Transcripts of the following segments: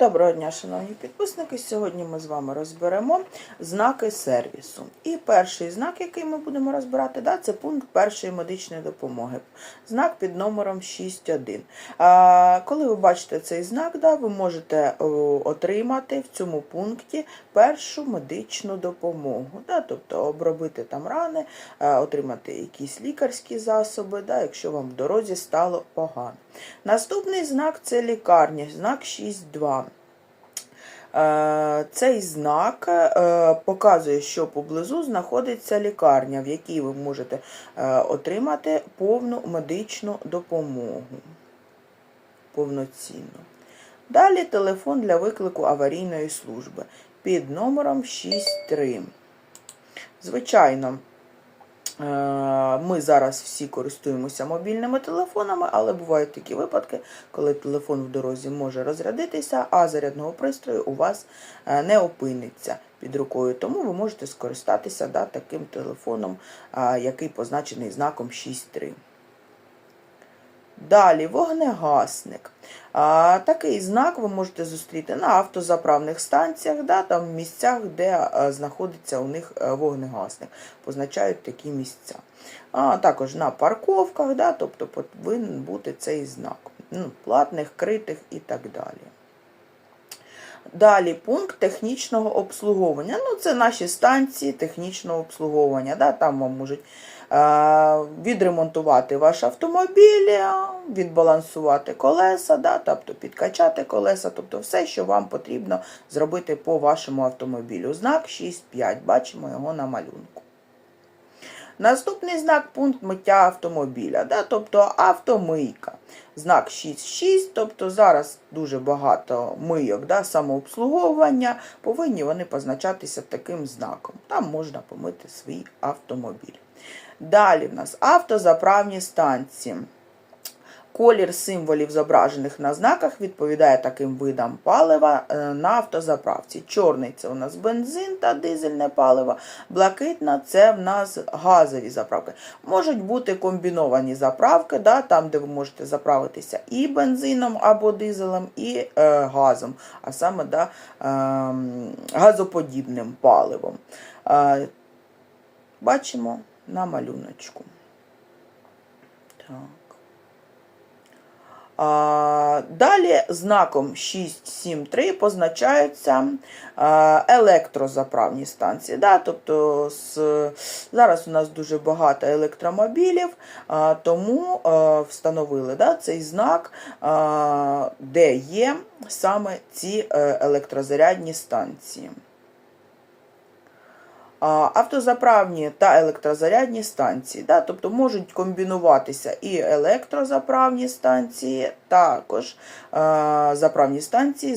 Доброго дня, шановні підписники. Сьогодні ми з вами розберемо знаки сервісу. І перший знак, який ми будемо розбирати, да, це пункт першої медичної допомоги. Знак під номером 6.1. А, коли ви бачите цей знак, да, ви можете отримати в цьому пункті першу медичну допомогу. Да, тобто обробити там рани, отримати якісь лікарські засоби, да, якщо вам в дорозі стало погано. Наступний знак це лікарня, знак 6.2. Е, Цей знак е, показує, що поблизу знаходиться лікарня, в якій ви можете е, отримати повну медичну допомогу. Повноцінно. Далі телефон для виклику аварійної служби під номером 63. Звичайно, ми зараз всі користуємося мобільними телефонами, але бувають такі випадки, коли телефон в дорозі може розрядитися, а зарядного пристрою у вас е, не опиниться під рукою. Тому ви можете скористатися да, таким телефоном, е, який позначений знаком 6.3. Далі вогнегасник. А, такий знак ви можете зустріти на автозаправних станціях, да, там в місцях, де а, знаходиться у них вогнегасник. Позначають такі місця. А також на парковках, да, тобто повинен бути цей знак. Ну, платних, критих і так далі. Далі пункт технічного обслуговування. Ну, це наші станції технічного обслуговування. Да? Там вам можуть е, відремонтувати ваш автомобіль, е, відбалансувати колеса, да? тобто підкачати колеса, тобто все, що вам потрібно зробити по вашому автомобілю. Знак 6.5. Бачимо його на малюнку. Наступний знак пункт миття автомобіля, да? тобто автомийка. Знак 6.6, тобто зараз дуже багато мийок, да? самообслуговування, повинні вони позначатися таким знаком. Там можна помити свій автомобіль. Далі в нас автозаправні станції. Колір символів, зображених на знаках, відповідає таким видам палива е, на автозаправці. Чорний це у нас бензин та дизельне паливо, блакитна це в нас газові заправки. Можуть бути комбіновані заправки, да, там, де ви можете заправитися і бензином або дизелем, і е, газом, а саме да, е, газоподібним паливом. Е, бачимо на малюночку. Так. Далі знаком 673 позначаються електрозаправні станції. Да? Тобто з, Зараз у нас дуже багато електромобілів, тому встановили да, цей знак, де є саме ці е, електрозарядні станції. Автозаправні та електрозарядні станції, да, тобто можуть комбінуватися і електрозаправні станції, також заправні станції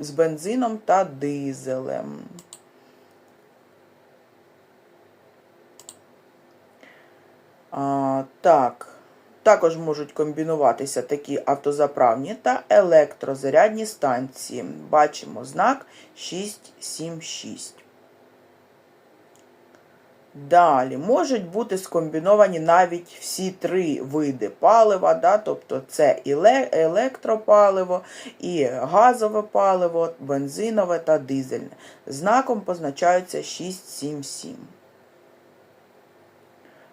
з бензином та дизелем. А, так. Також можуть комбінуватися такі автозаправні та електрозарядні станції. Бачимо знак 676. Далі можуть бути скомбіновані навіть всі три види палива, да, тобто це і електропаливо, і газове паливо, бензинове та дизельне. Знаком позначаються 677.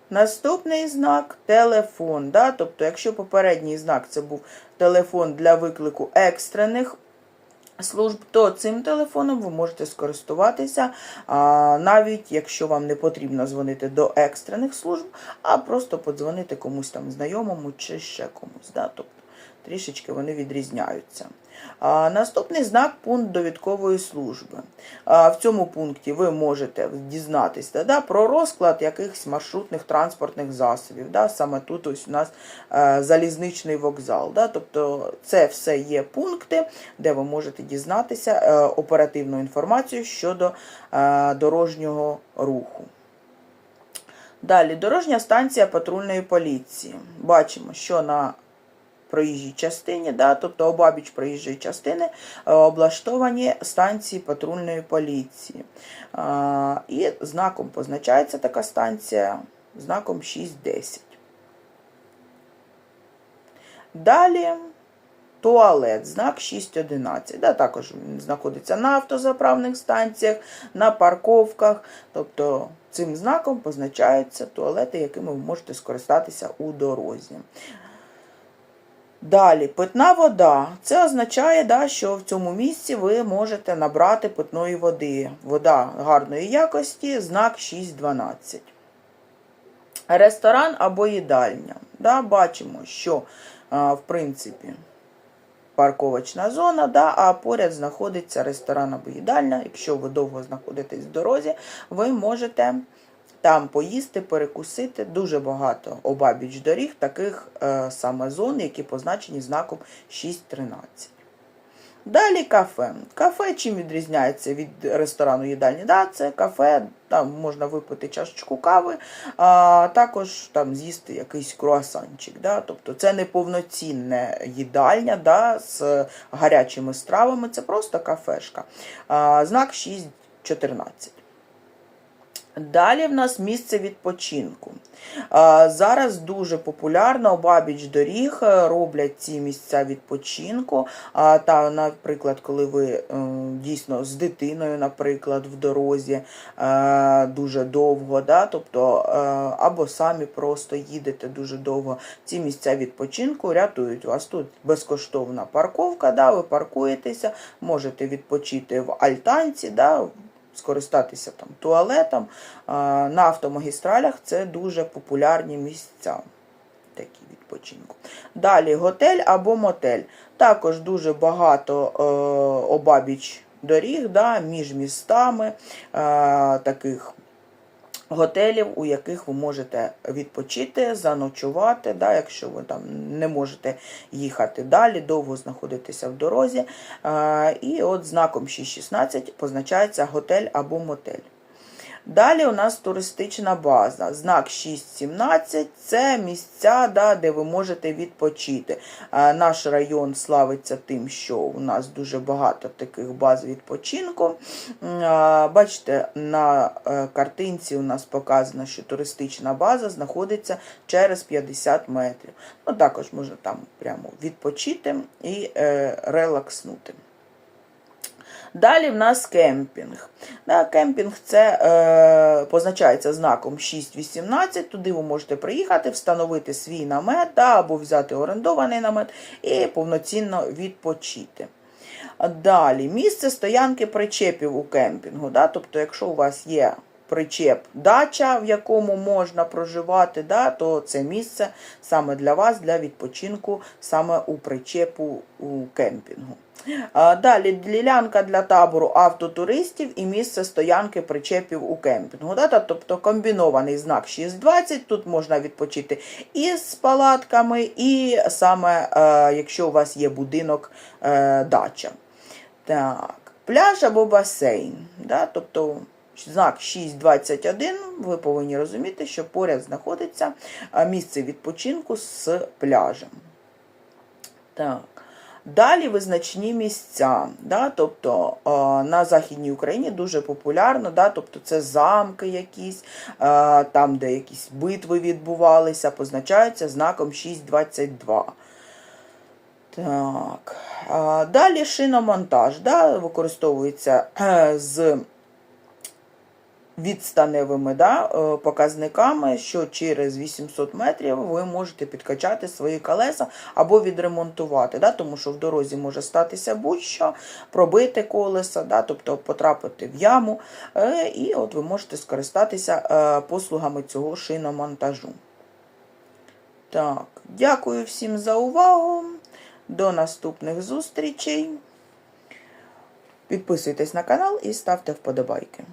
Наступний знак телефон. Да, Тобто, якщо попередній знак це був телефон для виклику екстрених служб, то цим телефоном ви можете скористуватися, навіть якщо вам не потрібно дзвонити до екстрених служб, а просто подзвонити комусь там знайомому чи ще комусь. Да? Тобто трішечки вони відрізняються. Наступний знак пункт довідкової служби. В цьому пункті ви можете дізнатися да, про розклад якихось маршрутних транспортних засобів. Да, Саме тут ось у нас а, залізничний вокзал. Да, Тобто це все є пункти, де ви можете дізнатися а, оперативну інформацію щодо а, дорожнього руху. Далі, дорожня станція патрульної поліції. Бачимо, що на проїжджій частині, да, тобто обабіч проїжджої частини е, облаштовані станції патрульної поліції. І знаком позначається така станція знаком 610. Далі туалет, знак 6.11. Да, також він знаходиться на автозаправних станціях, на парковках. Тобто цим знаком позначаються туалети, якими ви можете скористатися у дорозі. Далі, питна вода. Це означає, да, що в цьому місці ви можете набрати питної води. Вода гарної якості, знак 6.12. Ресторан або їдальня. Да, бачимо, що, в принципі, парковочна зона, да, а поряд знаходиться ресторан або їдальня. Якщо ви довго знаходитесь в дорозі, ви можете там поїсти, перекусити. Дуже багато обабіч доріг, таких е, саме зон, які позначені знаком 6.13. Далі кафе. Кафе чим відрізняється від ресторану їдальні? Да, це кафе, там можна випити чашечку кави, а також там з'їсти якийсь круасанчик. Да? Тобто це не повноцінне їдальня да, з гарячими стравами, це просто кафешка. А, знак 6.14. Далі в нас місце відпочинку. Зараз дуже популярно обабіч доріг е, роблять ці місця відпочинку. Та, наприклад, коли ви дійсно з дитиною, наприклад, в дорозі е, дуже довго, да, тобто, е, або самі просто їдете дуже довго. Ці місця відпочинку рятують вас. Тут безкоштовна парковка, да, ви паркуєтеся, можете відпочити в альтанці. Да, скористатися там туалетом. На автомагістралях це дуже популярні місця. Такі відпочинку. Далі готель або мотель. Також дуже багато е, обабіч доріг да, між містами е, таких готелів, у яких ви можете відпочити, заночувати, да, якщо ви там не можете їхати далі, довго знаходитися в дорозі. І от знаком 6.16 позначається готель або мотель. Далі у нас туристична база. Знак 6.17 це місця, да, де ви можете відпочити. Е, Наш район славиться тим, що у нас дуже багато таких баз відпочинку. Е, Бачите, на е, картинці у нас показано, що туристична база знаходиться через 50 метрів. Ну, також можна там прямо відпочити і релакснути. Далі в нас кемпінг. Да, кемпінг це е, позначається знаком 6.18. Туди ви можете приїхати, встановити свій намет да, або взяти орендований намет і повноцінно відпочити. Далі місце стоянки причепів у кемпінгу. Да, тобто, якщо у вас є причеп дача, в якому можна проживати, да, то це місце саме для вас, для відпочинку, саме у причепу у кемпінгу. Далі ділянка для табору автотуристів і місце стоянки причепів у кемпінгу. Тобто комбінований знак 620. Тут можна відпочити і з палатками, і саме, е, якщо у вас є будинок е, дача. Так, пляж або басейн. Да? Тобто знак 621, ви повинні розуміти, що поряд знаходиться е, місце відпочинку з пляжем. Так. Далі визначні місця. Да? Тобто е, на Західній Україні дуже популярно, да? тобто це замки якісь, е, там, де якісь битви відбувалися, позначаються знаком 622. Так. Далі шиномонтаж да, використовується е, з відстаневими да, е, показниками, що через 800 метрів ви можете підкачати свої колеса або відремонтувати, да, тому що в дорозі може статися будь-що, пробити колеса, да, тобто потрапити в яму, е, і от ви можете скористатися е, послугами цього шиномонтажу. Так, дякую всім за увагу. До наступних зустрічей. Підписуйтесь на канал і ставте вподобайки.